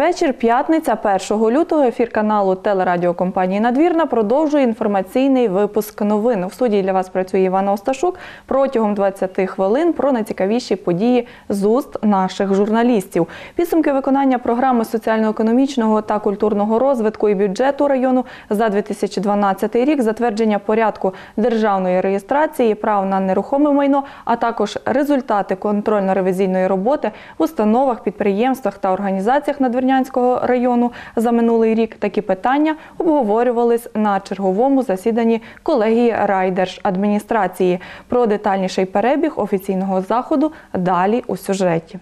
Вечір. П'ятниця 1 лютого. Ефір каналу телерадіокомпанії Надвірна продовжує інформаційний випуск новин. В студії для вас працює Івана Осташук. Протягом 20 хвилин про найцікавіші події з уст наших журналістів. Підсумки виконання програми соціально-економічного та культурного розвитку і бюджету району за 2012 рік, затвердження порядку державної реєстрації прав на нерухоме майно, а також результати контрольно-ревізійної роботи в установах, підприємствах та організаціях Надвірнянського району за минулий рік. Такі питання обговорювались на черговому засіданні колегії райдержадміністрації. Про детальніший перебіг офіційного заходу далі у сюжеті.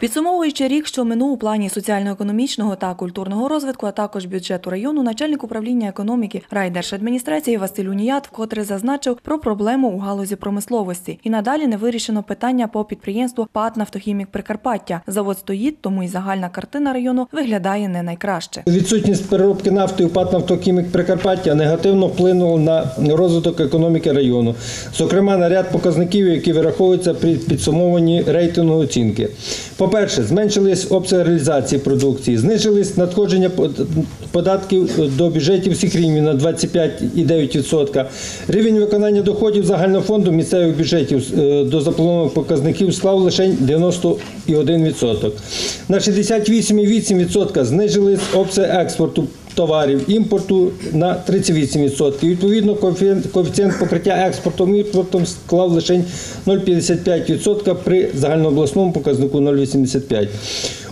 Підсумовуючи рік, що минув у плані соціально-економічного та культурного розвитку, а також бюджету району, начальник управління економіки райдержадміністрації Василь Уніят вкотре зазначив про проблему у галузі промисловості. І надалі не вирішено питання по підприємству ПАТ «Нафтохімік Прикарпаття. Завод стоїть, тому і загальна картина району виглядає не найкраще. Відсутність переробки нафти у ПАТ «Нафтохімік Прикарпаття негативно вплинула на розвиток економіки району, зокрема на ряд показників, які вираховуються при підсумованні рейтингу оцінки. По-перше, зменшились обсяги реалізації продукції, знижились надходження податків до бюджетів всіх рівнів на 25,9%. Рівень виконання доходів загального фонду місцевих бюджетів е, до запланованих показників склав лише 91%. На 68,8% знижились обсяги експорту товарів, імпорту на 38%. І, Відповідно, коефіцієнт покриття експортом і імпортом склав лише 0,55% при загальнообласному показнику 0,85%.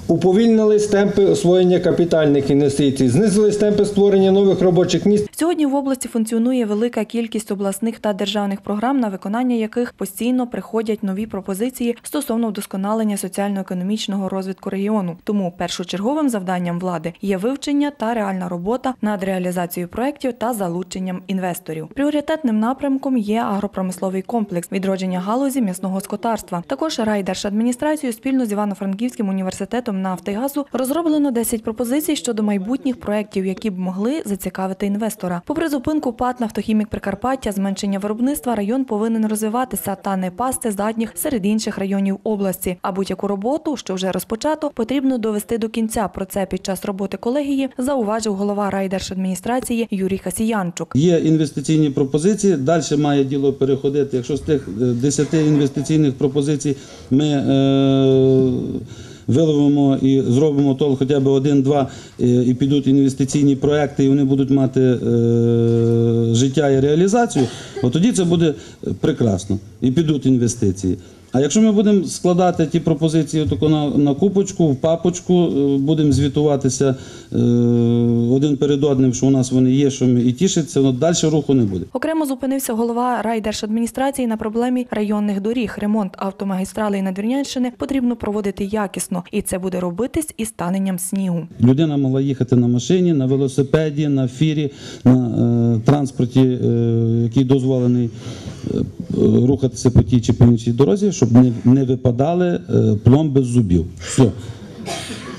Уповільнились темпи освоєння капітальних інвестицій, знизились темпи створення нових робочих місць Сьогодні в області функціонує велика кількість обласних та державних програм, на виконання яких постійно приходять нові пропозиції стосовно вдосконалення соціально-економічного розвитку регіону. Тому першочерговим завданням влади є вивчення та реальна робота над реалізацією проєктів та залученням інвесторів. Пріоритетним напрямком є агропромисловий комплекс відродження галузі м'ясного скотарства. Також райдержадміністрацією спільно з Івано-Франківським університетом нафти і газу розроблено 10 пропозицій щодо майбутніх проєктів, які б могли зацікавити інвестора. Попри зупинку ПАТ «Нафтохімік Прикарпаття, зменшення виробництва, район повинен розвиватися та не пасти задніх серед інших районів області. А будь-яку роботу, що вже розпочато, потрібно довести до кінця. Про це під час роботи колегії зауважив голова райдержадміністрації Юрій Хасіянчук. Є інвестиційні пропозиції. Далі має діло переходити. Якщо з тих е, 10 інвестиційних пропозицій ми е, виловимо і зробимо то хоча б один-два, е, і підуть інвестиційні проекти, і вони будуть мати е, життя і реалізацію, от тоді це буде прекрасно. І підуть інвестиції. А якщо ми будемо складати ті пропозиції тако на, на купочку, в папочку, е, будемо звітуватися е, один перед одним, що у нас вони є, що ми і тішиться, ну, далі руху не буде. Окремо зупинився голова райдержадміністрації на проблемі районних доріг. Ремонт автомагістралей Надвірнянщини потрібно проводити якісно, і це буде робитись із станенням снігу. Людина могла їхати на машині, на велосипеді, на фірі, на е, транспорті, е, який дозволений е, рухатися по тій чи по іншій дорозі, щоб не, випадали е, пломби з зубів. Все.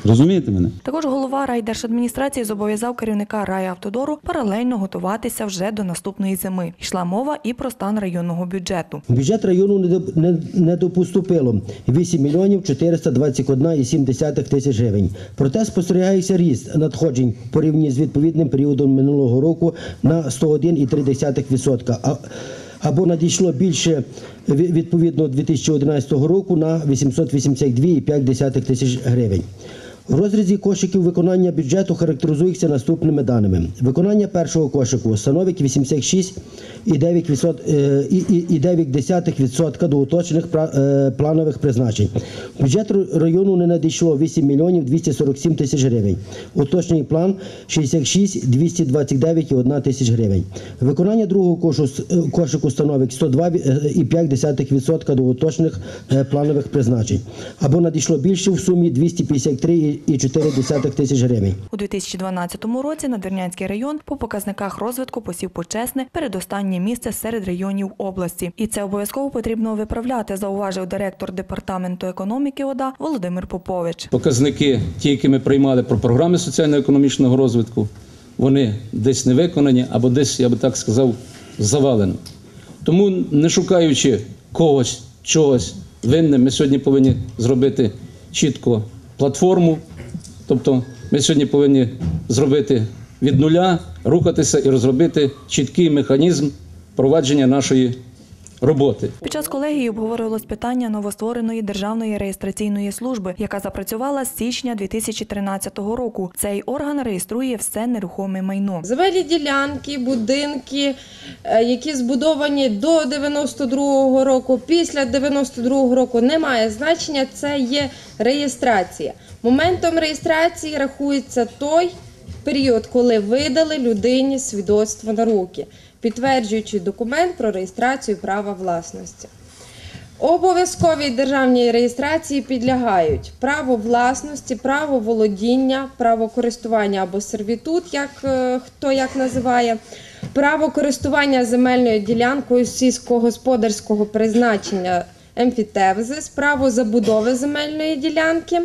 Розумієте мене? Також голова райдержадміністрації зобов'язав керівника райавтодору паралельно готуватися вже до наступної зими. Йшла мова і про стан районного бюджету. Бюджет району не доп- не- не допоступило 8 мільйонів 421,7 тисяч гривень. Проте спостерігається ріст надходжень порівняно з відповідним періодом минулого року на 101,3%. А- Або надійшло більше ві- відповідно 2011 року на 882,5 тисяч гривень. У розрізі кошиків виконання бюджету характеризується наступними даними. Виконання першого кошику становить 86,9% до уточнених пра- е, планових призначень. В бюджет району не надійшло 8 мільйонів 247 тисяч гривень. Уточнений план 66 229,1 тисяч гривень. Виконання другого е, кошику становить 102,5% до уточнених е, планових призначень. Або надійшло більше в сумі 253,4 тисяч гривень. У 2012 році Надвірнянський район по показниках розвитку посів почесне передостаннє місце серед районів області. І це обов'язково потрібно виправляти, зауважив директор департаменту економіки ОДА Володимир Попович. показники, ті, які ми приймали про програми соціально-економічного розвитку, вони десь не виконані або десь, я би так сказав, завалено. Тому, не шукаючи когось, чогось винним, ми сьогодні повинні зробити чітко платформу. Тобто ми сьогодні повинні зробити від нуля, рухатися і розробити чіткий механізм провадження нашої роботи. Під час колегії обговорювалось питання новоствореної державної реєстраційної служби, яка запрацювала з січня 2013 року. Цей орган реєструє все нерухоме майно. Земельні ділянки, будинки, е, які збудовані до 92-го року, після 92-го року немає значення, це є реєстрація. Моментом реєстрації рахується той період, коли видали людині свідоцтво на руки, підтверджуючи документ про реєстрацію права власності. Обов'язковій державній реєстрації підлягають право власності, право володіння, право користування або сервітут, як е, хто як називає, право користування земельною ділянкою сільськогосподарського призначення емфітевзис, право забудови земельної ділянки.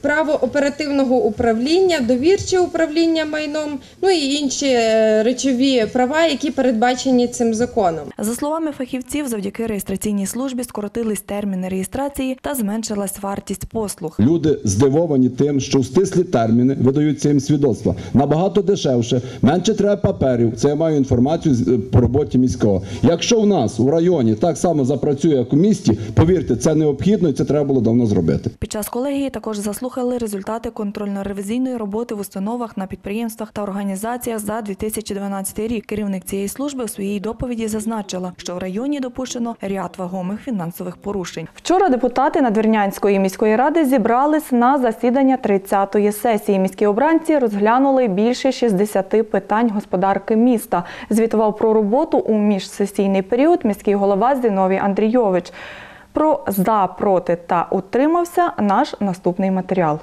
Право оперативного управління, довірче управління майном, ну і інші е, речові права, які передбачені цим законом. За словами фахівців, завдяки реєстраційній службі скоротились терміни реєстрації та зменшилась вартість послуг. Люди здивовані тим, що в стислі терміни видаються їм свідоцтва набагато дешевше, менше треба паперів. Це я маю інформацію з- е, по роботі міського. Якщо в нас у районі так само запрацює, як у місті, повірте, це необхідно і це треба було давно зробити. Під час колегії також заслухали результати контрольно-ревізійної роботи в установах на підприємствах та організаціях за 2012 рік. Керівник цієї служби у своїй доповіді зазначила, що в районі допущено ряд вагомих фінансових порушень. Вчора депутати Надвірнянської міської ради зібрались на засідання 30-ї сесії. Міські обранці розглянули більше 60 питань господарки міста. Звітував про роботу у міжсесійний період міський голова Зіновій Андрійович. Про за, проти та утримався наш наступний матеріал.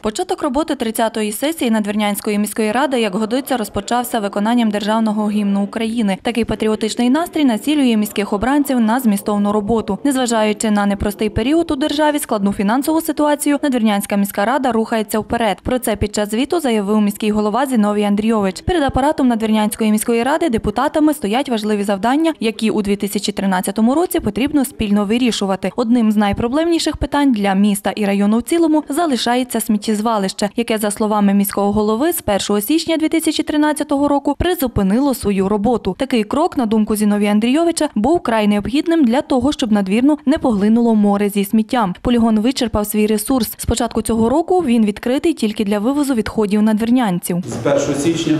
Початок роботи 30-ї сесії Надвірнянської міської ради, як годиться, розпочався виконанням державного гімну України. Такий патріотичний настрій націлює міських обранців на змістовну роботу. Незважаючи на непростий період у державі, складну фінансову ситуацію, Надвірнянська міська рада рухається вперед. Про це під час звіту заявив міський голова Зіновій Андрійович. Перед апаратом Надвірнянської міської ради депутатами стоять важливі завдання, які у 2013 році потрібно спільно вирішувати. Одним з найпроблемніших питань для міста і району в цілому залишається сміттєзвалище, яке, за словами міського голови, з 1 січня 2013 року призупинило свою роботу. Такий крок, на думку Зіновія Андрійовича, був край необхідним для того, щоб надвірну не поглинуло море зі сміттям. Полігон вичерпав свій ресурс. З початку цього року він відкритий тільки для вивозу відходів надвірнянців. з 1 січня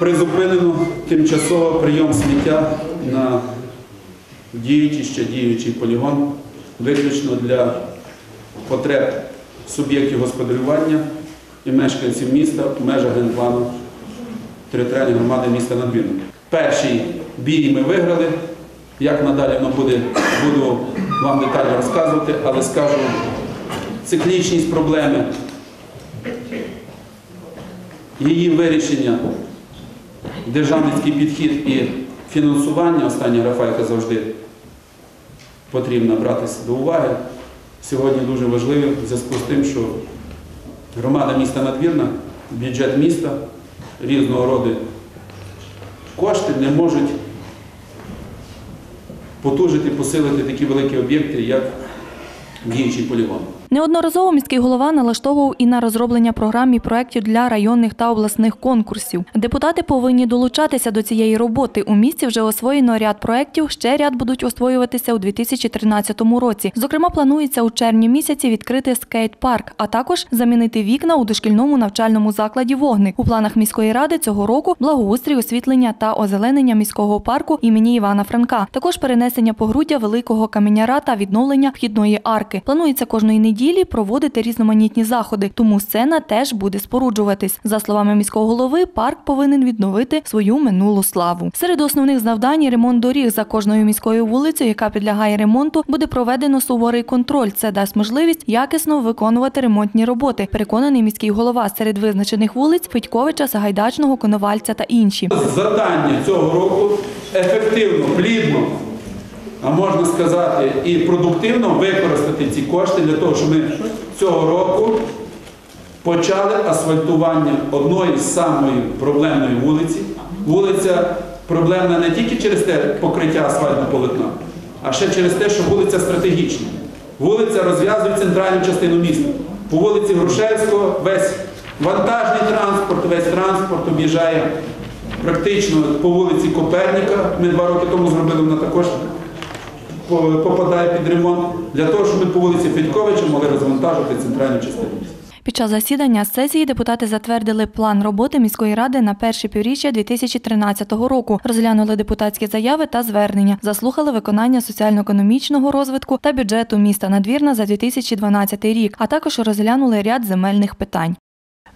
призупинено тимчасово прийом сміття на діючий ще діючий полігон, виключно для потреб суб'єктів господарювання і мешканців міста в межах генплану територіальної громади міста Надвірна. Перший бій ми виграли. Як надалі воно буде, буду вам детально розказувати, але скажу циклічність проблеми її вирішення, державницький підхід і фінансування, остання графа, яка завжди потрібно братися до уваги, сьогодні дуже важливим в зв'язку з тим, що громада міста Надвірна, бюджет міста, різного роду кошти не можуть потужити, посилити такі великі об'єкти, як діючий полігон. Неодноразово міський голова налаштовував і на розроблення програм і проєктів для районних та обласних конкурсів. Депутати повинні долучатися до цієї роботи. У місті вже освоєно ряд проєктів, ще ряд будуть освоюватися у 2013 році. Зокрема, планується у червні місяці відкрити скейт-парк, а також замінити вікна у дошкільному навчальному закладі «Вогник». У планах міської ради цього року благоустрій, освітлення та озеленення міського парку імені Івана Франка. Також перенесення погруддя великого каменяра та відновлення вхідної арки. Планується кожної неділі проводити різноманітні заходи, тому сцена теж буде споруджуватись. За словами міського голови, парк повинен відновити свою минулу славу. Серед основних завдань ремонт доріг за кожною міською вулицею, яка підлягає ремонту, буде проведено суворий контроль. Це дасть можливість якісно виконувати ремонтні роботи. Переконаний міський голова серед визначених вулиць Федьковича, Сагайдачного, Коновальця та інші. Завдання цього року ефективно, плідно, а можна сказати, і продуктивно використати ці кошти для того, щоб ми цього року почали асфальтування одної з самої проблемної вулиці. Вулиця проблемна не тільки через те покриття асфальтного полотна, а ще через те, що вулиця стратегічна. Вулиця розв'язує центральну частину міста. По вулиці Грушевського весь вантажний транспорт, весь транспорт об'їжджає практично по вулиці Коперніка. Ми два роки тому зробили, вона також попадає під ремонт, для того, щоб ми по вулиці Федьковича могли розвантажити центральну частину. Під час засідання сесії депутати затвердили план роботи міської ради на перше півріччя 2013 року. Розглянули депутатські заяви та звернення, заслухали виконання соціально-економічного розвитку та бюджету міста Надвірна за 2012 рік, а також розглянули ряд земельних питань.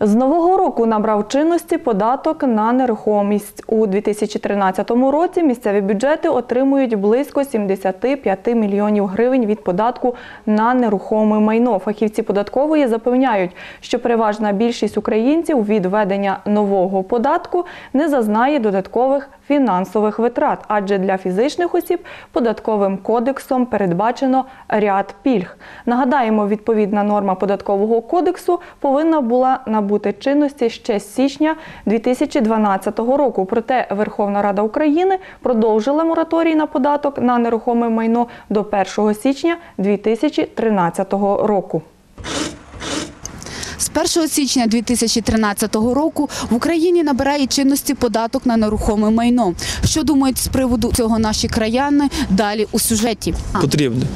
З нового року набрав чинності податок на нерухомість. У 2013 році місцеві бюджети отримують близько 75 мільйонів гривень від податку на нерухоме майно. Фахівці податкової запевняють, що переважна більшість українців від введення нового податку не зазнає додаткових фінансових витрат, адже для фізичних осіб податковим кодексом передбачено ряд пільг. Нагадаємо, відповідна норма податкового кодексу повинна була набути чинності ще з січня 2012 року. Проте Верховна Рада України продовжила мораторій на податок на нерухоме майно до 1 січня 2013 року. З 1 січня 2013 року в Україні набирає чинності податок на нерухоме майно. Що думають з приводу цього наші краяни далі у сюжеті? потрібне.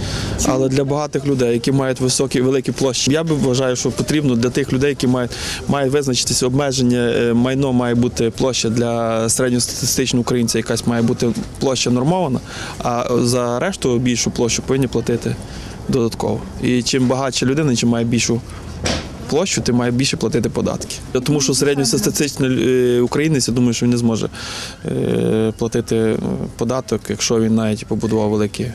Але для багатих людей, які мають високі великі площі, я би вважаю, що потрібно для тих людей, які мають мають визначитися обмеження. е, Майно має бути площа для середньостатистичного українця, якась має бути площа нормована, а за решту більшу площу повинні платити додатково. І чим багатша людина, чим має більшу. Площу ти має більше платити податки. Тому що середньостатистичний е, українець, я думаю, що він не зможе е, платити е, податок, якщо він навіть побудував великий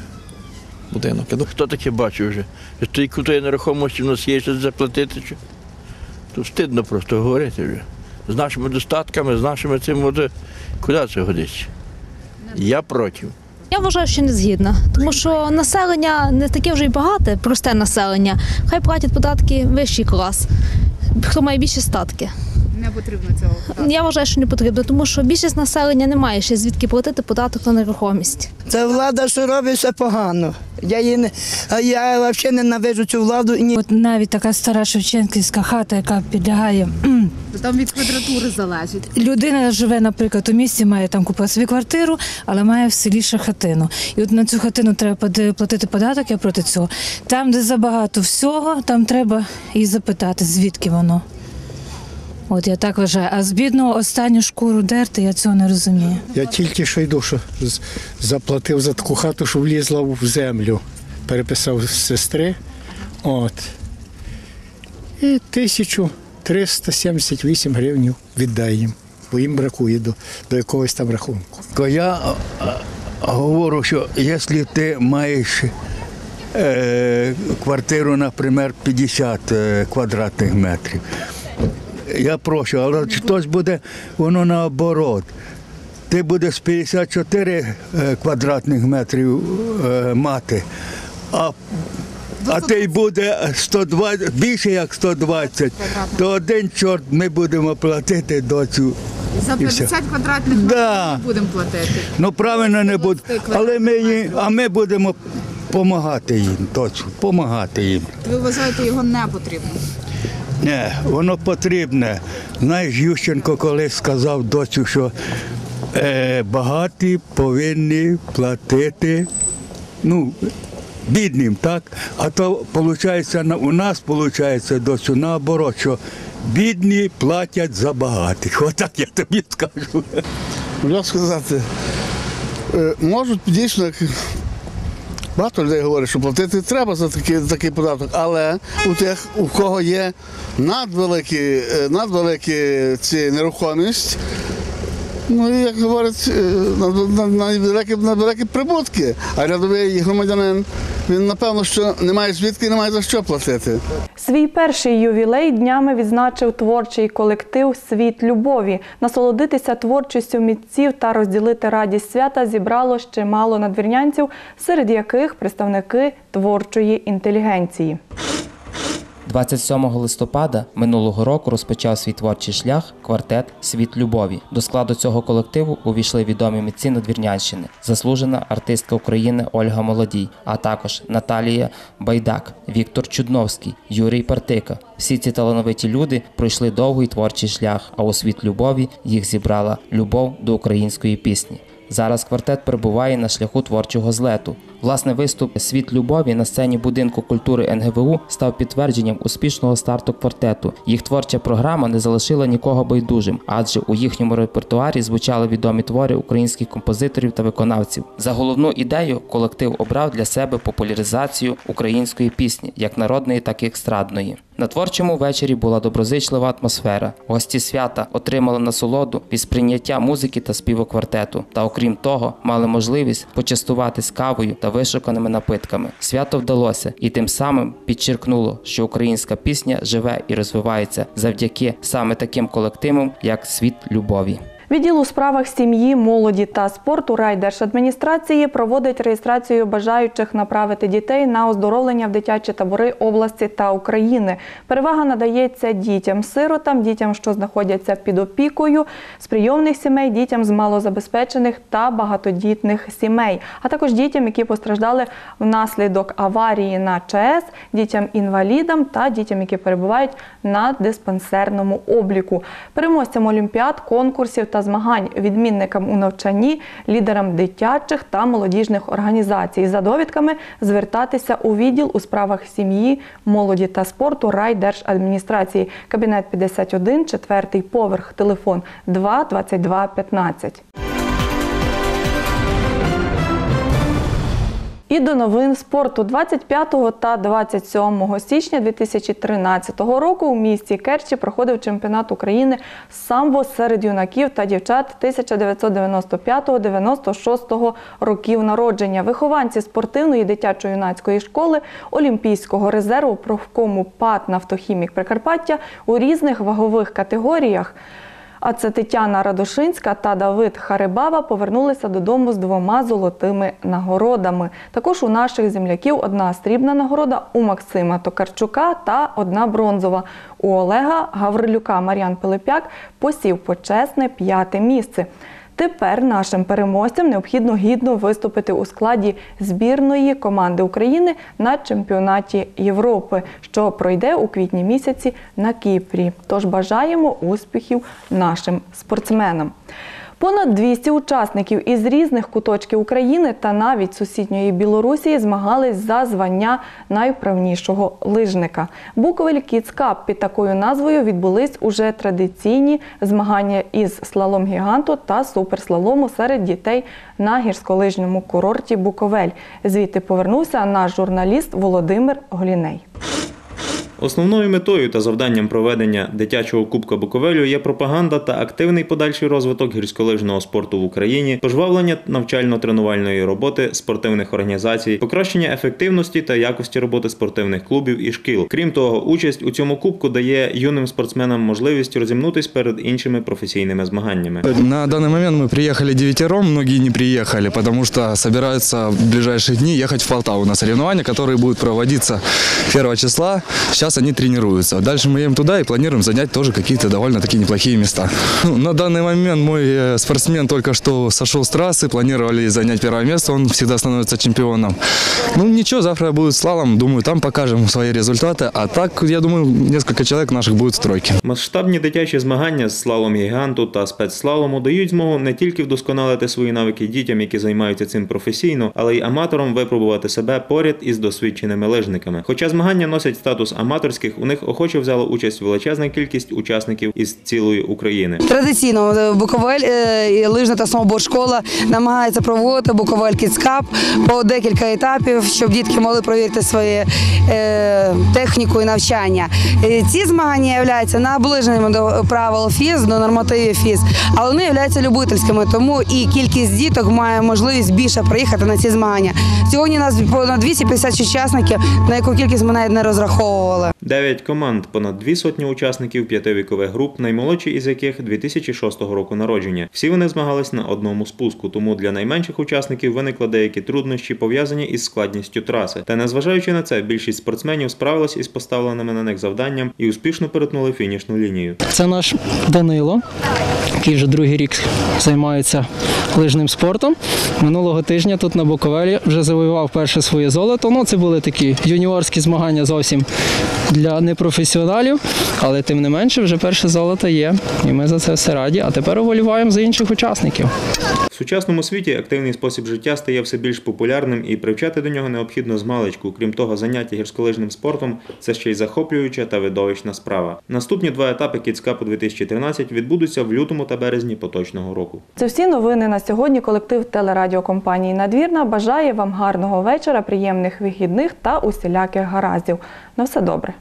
будинок. Хто таке бачив вже? Що тої кутої нерухомості в нас є щось заплатити? Чи? То стидно просто говорити вже. З нашими достатками, з нашими цим, куди це годиться? Я проти. Я вважаю, що не згідна, тому що населення не таке вже й багате, просте населення. Хай платять податки вищий клас, хто має більші статки. Не потрібно цього. Я вважаю, що не потрібно, тому що більшість населення не має ще звідки платити податок на нерухомість. Це влада, що робить все погано. Я її не, я взагалі ненавиджу цю владу і ні. От навіть така стара Шевченківська хата, яка підлягає. Там від квадратури залежить. Людина живе, наприклад, у місті, має там купити собі квартиру, але має в селі ще хатину. І от на цю хатину треба платити податок, я проти цього. Там, де забагато всього, там треба і запитати, звідки воно. От я так вважаю. А з бідного останню шкуру дерти, я цього не розумію. Я тільки що йду, що заплатив за таку хату, що влізла в землю. Переписав з сестри. От. І 1378 гривень віддай їм, бо їм бракує до, до якогось там рахунку. Я говорю, що якщо ти маєш е, квартиру, наприклад, 50 е, квадратних метрів, я прошу, але хтось буде воно наоборот. Ти будеш 54 е, квадратних метрів е, мати, а, а ти й буде 120, більше як 120, то один чорт ми будемо платити доцю. За 50 квадратних метрів Да. будемо платити. Ну правильно не буде. Але ми їм, а ми будемо допомагати їм, точно, допомагати їм. Ви вважаєте, його не потрібно? Не, воно потрібне. Знаєш, Ющенко колись сказав доцю, що е, багаті повинні платити ну, бідним, так? А то виходить, у нас виходить доцю наоборот, що бідні платять за багатих. Отак я тобі скажу. Як сказати, е, можуть дійсно, багато людей говорять, що платити треба за такий, такий податок, але у тих, у кого є надвеликі, е, надвеликі ці нерухомість, ну як говорять, е, над- над- надвеликі, надвеликі прибутки. А рядовий громадянин, він напевно, що не має звідки і не має за що платити. Свій перший ювілей днями відзначив творчий колектив Світ любові. Насолодитися творчістю митців та розділити радість свята зібрало ще мало надвірнянців, серед яких представники творчої інтелігенції. 27 листопада минулого року розпочав свій творчий шлях квартет Світ любові. До складу цього колективу увійшли відомі митці Надвірнянщини, заслужена артистка України Ольга Молодій, а також Наталія Байдак, Віктор Чудновський, Юрій Партика. Всі ці талановиті люди пройшли довгий творчий шлях, а у світ любові їх зібрала любов до української пісні. Зараз квартет перебуває на шляху творчого злету. Власне, виступ Світ любові на сцені будинку культури НГВУ став підтвердженням успішного старту квартету. Їх творча програма не залишила нікого байдужим, адже у їхньому репертуарі звучали відомі твори українських композиторів та виконавців. За головну ідею колектив обрав для себе популяризацію української пісні, як народної, так і естрадної. На творчому вечорі була доброзичлива атмосфера. Гості свята отримали насолоду від сприйняття музики та співу квартету. Та окрім того, мали можливість почастуватись кавою та вишуканими напитками. Свято вдалося і тим самим підчеркнуло, що українська пісня живе і розвивається завдяки саме таким колективам, як світ любові. Відділ у справах сім'ї, молоді та спорту райдержадміністрації проводить реєстрацію бажаючих направити дітей на оздоровлення в дитячі табори області та України. Перевага надається дітям-сиротам, дітям, що знаходяться під опікою, з прийомних сімей, дітям з малозабезпечених та багатодітних сімей, а також дітям, які постраждали внаслідок аварії на ЧАЕС, дітям-інвалідам та дітям, які перебувають на диспансерному обліку. Переможцям олімпіад, конкурсів та змагань, відмінникам у навчанні, лідерам дитячих та молодіжних організацій. За довідками звертатися у відділ у справах сім'ї, молоді та спорту райдержадміністрації. Кабінет 51, четвертий поверх, телефон 2 22 15. І до новин спорту 25 та 27 січня 2013 року у місті Керчі проходив чемпіонат України самбо серед юнаків та дівчат 1995-96 років народження. Вихованці спортивної дитячо-юнацької школи Олімпійського резерву профкому ПАТ «Нафтохімік Прикарпаття у різних вагових категоріях. А це Тетяна Радошинська та Давид Харибава повернулися додому з двома золотими нагородами. Також у наших земляків одна срібна нагорода у Максима Токарчука та одна бронзова. У Олега Гаврилюка Мар'ян Пилипяк посів почесне п'яте місце. Тепер нашим переможцям необхідно гідно виступити у складі збірної команди України на чемпіонаті Європи, що пройде у квітні місяці на Кіпрі. Тож бажаємо успіхів нашим спортсменам. Понад 200 учасників із різних куточків України та навіть сусідньої Білорусі змагались за звання найвправнішого лижника. Буковель Кіцкап під такою назвою відбулись уже традиційні змагання із слалом гіганту та суперслалому серед дітей на гірськолижному курорті Буковель. Звідти повернувся наш журналіст Володимир Голіней. Основною метою та завданням проведення дитячого кубка Буковелю є пропаганда та активний подальший розвиток гірськолижного спорту в Україні, пожвавлення навчально-тренувальної роботи спортивних організацій, покращення ефективності та якості роботи спортивних клубів і шкіл. Крім того, участь у цьому кубку дає юним спортсменам можливість розімнутись перед іншими професійними змаганнями. На данный момент мы приехали девятером, многие не приехали, потому что собираются в ближайшие дни ехать в Полтаву на соревнования, которые будут проводиться 1 числа. Сейчас они тренируются. Дальше мы едем туда и планируем занять тоже какие-то довольно-таки неплохие места. Ну, На данный момент мой э, спортсмен только что сошел с трассы, планировали занять первое место, он всегда становится чемпионом. Ну ничего, завтра будет слалом, думаю, там покажем свои результаты. А так, я думаю, несколько человек наших будет в тройке. Масштабні дитячі змагання з слалом гіганту та спецслалому дають змогу не тільки вдосконалити свої навики дітям, які займаються цим професійно, але й аматорам випробувати себе поряд із досвідченими лижниками. Хоча змагання носять статус аматорських, у них охоче взяла участь величезна кількість учасників із цілої України. Традиційно е, Буковель е, лижна та сноуборд школа намагається проводити Буковель Кіцкап по декілька етапів, щоб дітки могли провірити свою е, техніку і навчання. Ці змагання являються наближеними до правил ФІЗ, до нормативів ФІЗ, але вони являються любительськими, тому і кількість діток має можливість більше приїхати на ці змагання. Сьогодні у нас понад 250 учасників, на яку кількість ми навіть не розраховували. Tesla. Дев'ять команд, понад дві сотні учасників п'яти вікових груп, наймолодші із яких 2006 року народження. Всі вони змагались на одному спуску, тому для найменших учасників виникли деякі труднощі, пов'язані із складністю траси. Та незважаючи на це, більшість спортсменів справилась із поставленими на них завданням і успішно перетнули фінішну лінію. Це наш Данило, який вже другий рік займається лижним спортом. Минулого тижня тут на Буковелі вже завоював перше своє золото. Ну, це були такі юніорські змагання зовсім для непрофесіоналів, але тим не менше вже перше золото є. І ми за це все раді. А тепер уволіваємо за інших учасників. В сучасному світі активний спосіб життя стає все більш популярним і привчати до нього необхідно з маличку. Крім того, заняття гірськолижним спортом це ще й захоплююча та видовищна справа. Наступні два етапи Кіцкапу 2013 відбудуться в лютому та березні поточного року. Це всі новини на сьогодні. Колектив телерадіокомпанії Надвірна бажає вам гарного вечора, приємних вихідних та усіляких гараздів. На все добре.